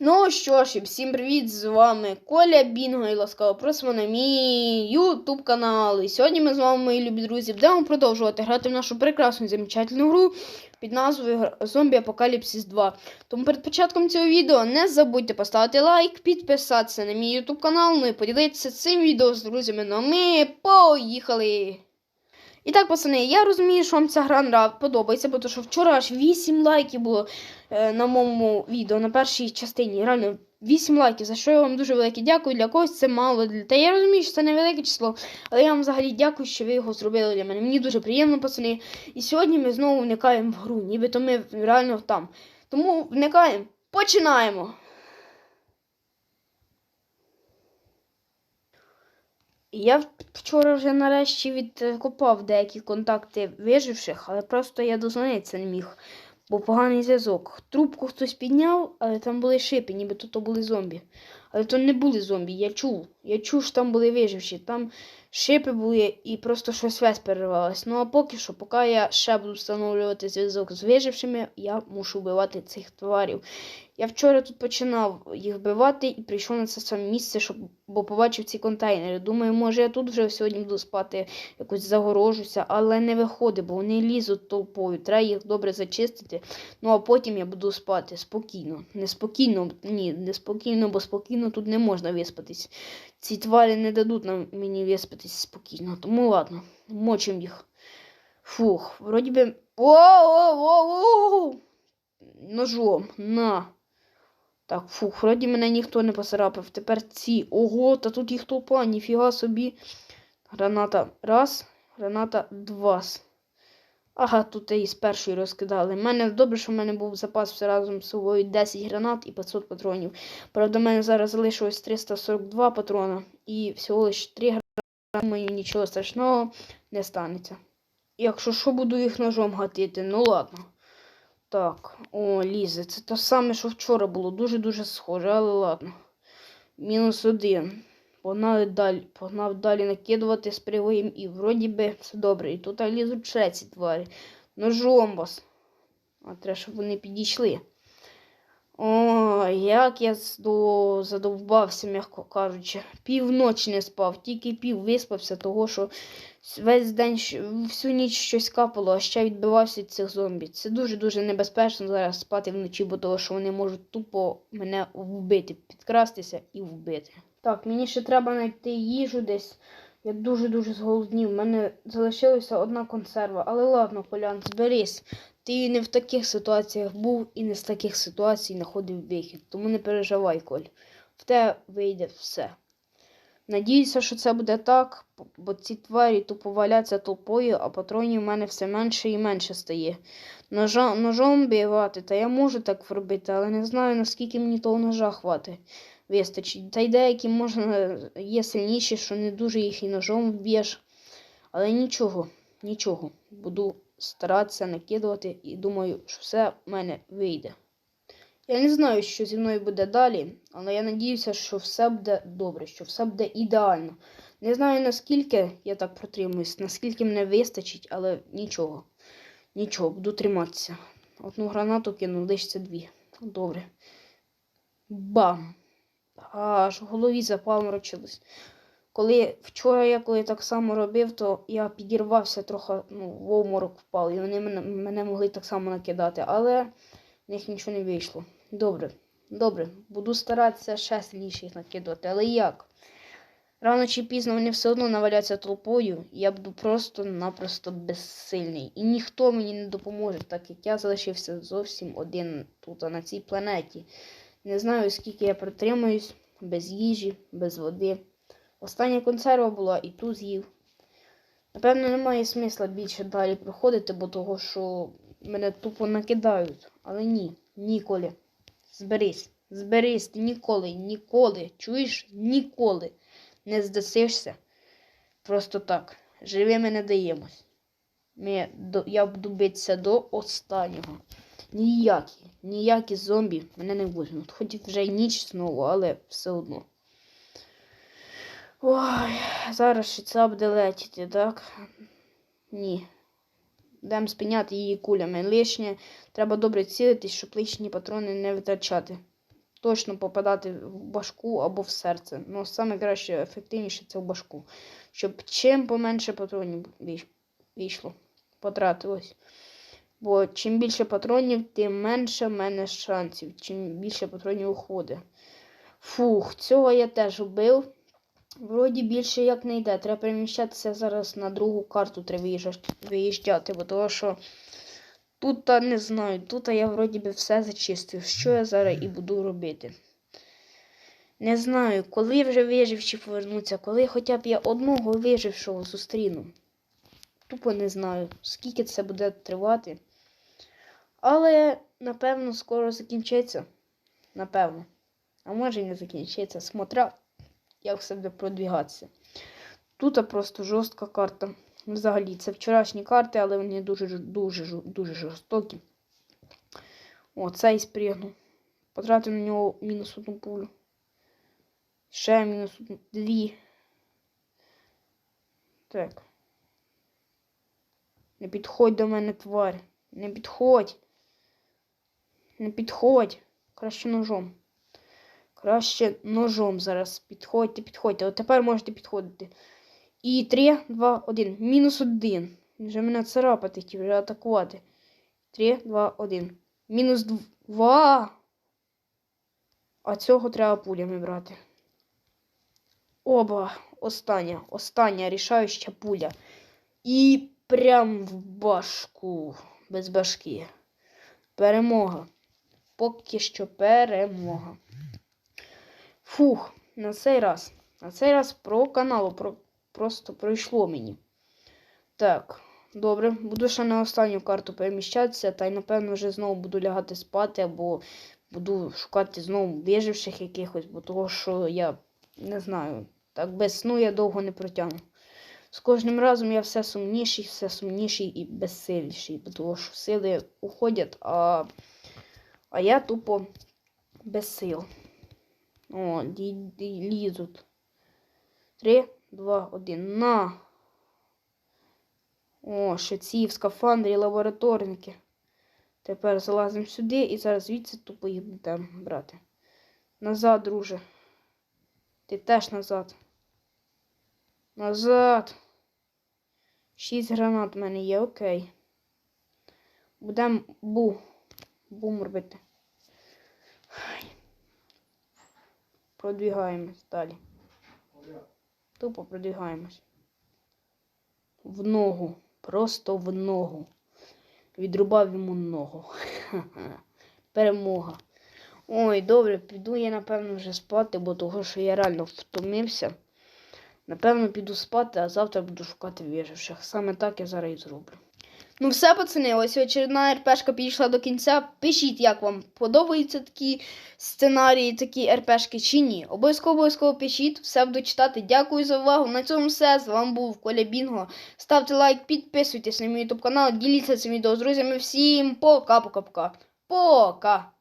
Ну що ж, і всім привіт! З вами Коля Бінго і ласкаво просимо на мій YouTube канал. І сьогодні ми з вами, мої любі друзі, будемо продовжувати грати в нашу прекрасну замечательну гру під назвою Zombie Apocalypse 2. Тому перед початком цього відео не забудьте поставити лайк, підписатися на мій YouTube канал, ну і поділитися цим відео з друзями. Ну ми поїхали! І так, пацани, я розумію, що вам ця гра подобається, бо то, що вчора аж 8 лайків було е, на моєму відео на першій частині. Реально 8 лайків, за що я вам дуже велике дякую. Для когось це мало. Та я розумію, що це невелике число, але я вам взагалі дякую, що ви його зробили для мене. Мені дуже приємно, пацани. І сьогодні ми знову вникаємо в гру, нібито ми реально там. Тому вникаємо. Починаємо! Я вчора вже нарешті відкопав деякі контакти виживших, але просто я дозвонитися не міг, бо поганий зв'язок. Трубку хтось підняв, але там були шипи, ніби то були зомбі. Але то не були зомбі, я чув. Я чув, що там були виживші. Там шипи були і просто щось весь переривалось. Ну а поки що, поки я ще буду встановлювати зв'язок з вижившими, я мушу вбивати цих тварів. Я вчора тут починав їх вбивати і прийшов на це саме місце, щоб бо побачив ці контейнери. Думаю, може я тут вже сьогодні буду спати, якось загорожуся, але не виходить, бо вони лізуть толпою. Треба їх добре зачистити. Ну а потім я буду спати спокійно. Неспокійно, ні, не спокійно, бо спокійно тут не можна виспатись. Ці тварі не дадуть нам мені виспатись спокійно. Тому ладно, мочим їх. Фух, вроді би. Воу-воу-воу! Ножом, на. Так, фух, вроді мене ніхто не поцарапав. Тепер ці. Ого, та тут їх толпа, ніфіга собі. Граната раз, граната два. Ага, тут і з першої розкидали. Мене добре, що в мене був запас все разом з собою 10 гранат і 500 патронів. Правда, в мене зараз залишилось 342 патрона і всього лише 3 гранати. Думаю, нічого страшного не станеться. Якщо що, буду їх ножом гатити, ну ладно. Так, о, лізе. Це те саме, що вчора було. Дуже-дуже схоже, але ладно. Мінус один. Погнали далі, погнав далі накидувати з привоєм і вроді би все добре. І тут лізуть ще ці тварі. Ножом вас. А треба, щоб вони підійшли. О, як я задовбався, м'яко кажучи. Півночі не спав, тільки пів виспався, того що весь день, всю ніч щось капало, а ще відбивався від цих зомбі. Це дуже-дуже небезпечно зараз спати вночі, бо того, що вони можуть тупо мене вбити, підкрастися і вбити. Так, мені ще треба знайти їжу десь. Я дуже-дуже зголоднів. У мене залишилася одна консерва. Але ладно, Колян, зберись. Ти не в таких ситуаціях був і не з таких ситуацій знаходив вихід. Тому не переживай, Коль. В те вийде все. Надіюся, що це буде так, бо ці тварі тупо валяться толпою, а патронів в мене все менше і менше стає. Ножа, ножом бивати, та я можу так зробити, але не знаю, наскільки мені того ножа хватить. Вистачить. Та й деякі можна є сильніші, що не дуже їх і ножом вб'єш. Але нічого, нічого. Буду старатися накидувати і думаю, що все в мене вийде. Я не знаю, що зі мною буде далі, але я надіюся, що все буде добре, що все буде ідеально. Не знаю наскільки я так протримуюсь, наскільки мене вистачить, але нічого. Нічого, буду триматися. Одну гранату кину, лишиться дві. Добре. Бам! Аж в голові запаморочилось. Коли вчора я коли так само робив, то я підірвався трохи, ну, в обморок впав, і вони мене, мене могли так само накидати, але в них нічого не вийшло. Добре, добре, буду старатися ще сильніше їх накидувати. Але як? Рано чи пізно вони все одно наваляться толпою, і я буду просто-напросто безсильний. І ніхто мені не допоможе, так як я залишився зовсім один тут, на цій планеті. Не знаю, скільки я протримаюсь без їжі, без води. Остання консерва була і ту з'їв. Напевно, немає смисла більше далі проходити, бо того, що мене тупо накидають. Але ні, ніколи. Зберись, зберись, ти ніколи, ніколи, чуєш, ніколи не здасишся. Просто так. Живими не даємось. Ми, я буду битися до останнього. Ніякі, ніякі зомбі мене не візьмуть. Хоч вже й ніч знову, але все одно. Ой, зараз ще це буде летіти, так? Ні. Дам спиняти її кулями. Лишнє треба добре цілитись, щоб лишні патрони не витрачати. точно попадати в башку або в серце. Ну, саме краще, ефективніше це в башку. Щоб чим поменше патронів вийшло, потратилось. Бо чим більше патронів, тим менше в мене шансів. Чим більше патронів уходить. Фух, цього я теж вбив. Вроді більше як не йде. Треба переміщатися зараз на другу карту треба виїжджати, бо того що тут не знаю, тут я вроді би все зачистив. Що я зараз і буду робити? Не знаю, коли вже виживші повернуться, коли хоча б я одного вижившого зустріну. Тупо не знаю, скільки це буде тривати. Але, напевно, скоро закінчиться. Напевно. А може і не закінчиться. Смотря, як все буде продвігатися. Тут просто жорстка карта. Взагалі, це вчорашні карти, але вони дуже-дуже дуже жорстокі. О, цей спригнув. Потратив на нього мінус одну пулю. Ще мінус одну. Дві. Так. Не підходь до мене, тварь. Не підходь. Не підходь. Краще ножом. Краще ножом зараз. Підходьте, підходьте. От тепер можете підходити. І 3, 2, 1. Мінус 1. Він вже мене царапати хотів, вже атакувати. 3, 2, 1. Мінус 2. А цього треба пулями брати. Оба. Остання. Остання рішаюча пуля. І прям в башку. Без башки. Перемога. Поки що перемога. Фух, на цей раз. На цей раз про каналу про, просто пройшло мені. Так, добре. Буду ще на останню карту переміщатися, та й напевно вже знову буду лягати спати, або буду шукати знову виживших якихось, бо того, що я не знаю. Так без сну я довго не протягну. З кожним разом я все сумніший, все сумніший і безсиліший, бо того, що сили уходять, а, а я тупо без сил. О, лі- лі- лізуть. Три, два, один. На. О, ще ці в скафандрі лабораторники. Тепер залазимо сюди і зараз звідси тупо їх будемо брати. Назад, друже. Ти теж назад. Назад. Шість гранат в мене є, окей. Будемо бу. Бум робити. Продвігаємось далі. Тупо продвігаємось. В ногу. Просто в ногу. Відрубав йому ногу. Перемога. Ой, добре, піду я, напевно, вже спати, бо того, що я реально втомився. Напевно, піду спати, а завтра буду шукати виживших. Саме так я зараз і зроблю. Ну все, пацани, ось очередна РПшка підійшла до кінця. Пишіть, як вам подобаються такі сценарії, такі РПшки чи ні. Обов'язково обов'язково пишіть, все буду читати. Дякую за увагу. На цьому все. З вами був Коля Бінго. Ставте лайк, підписуйтесь на мій ютуб канал, діліться цим відео з друзями. Всім пока-пока-пока. Пока!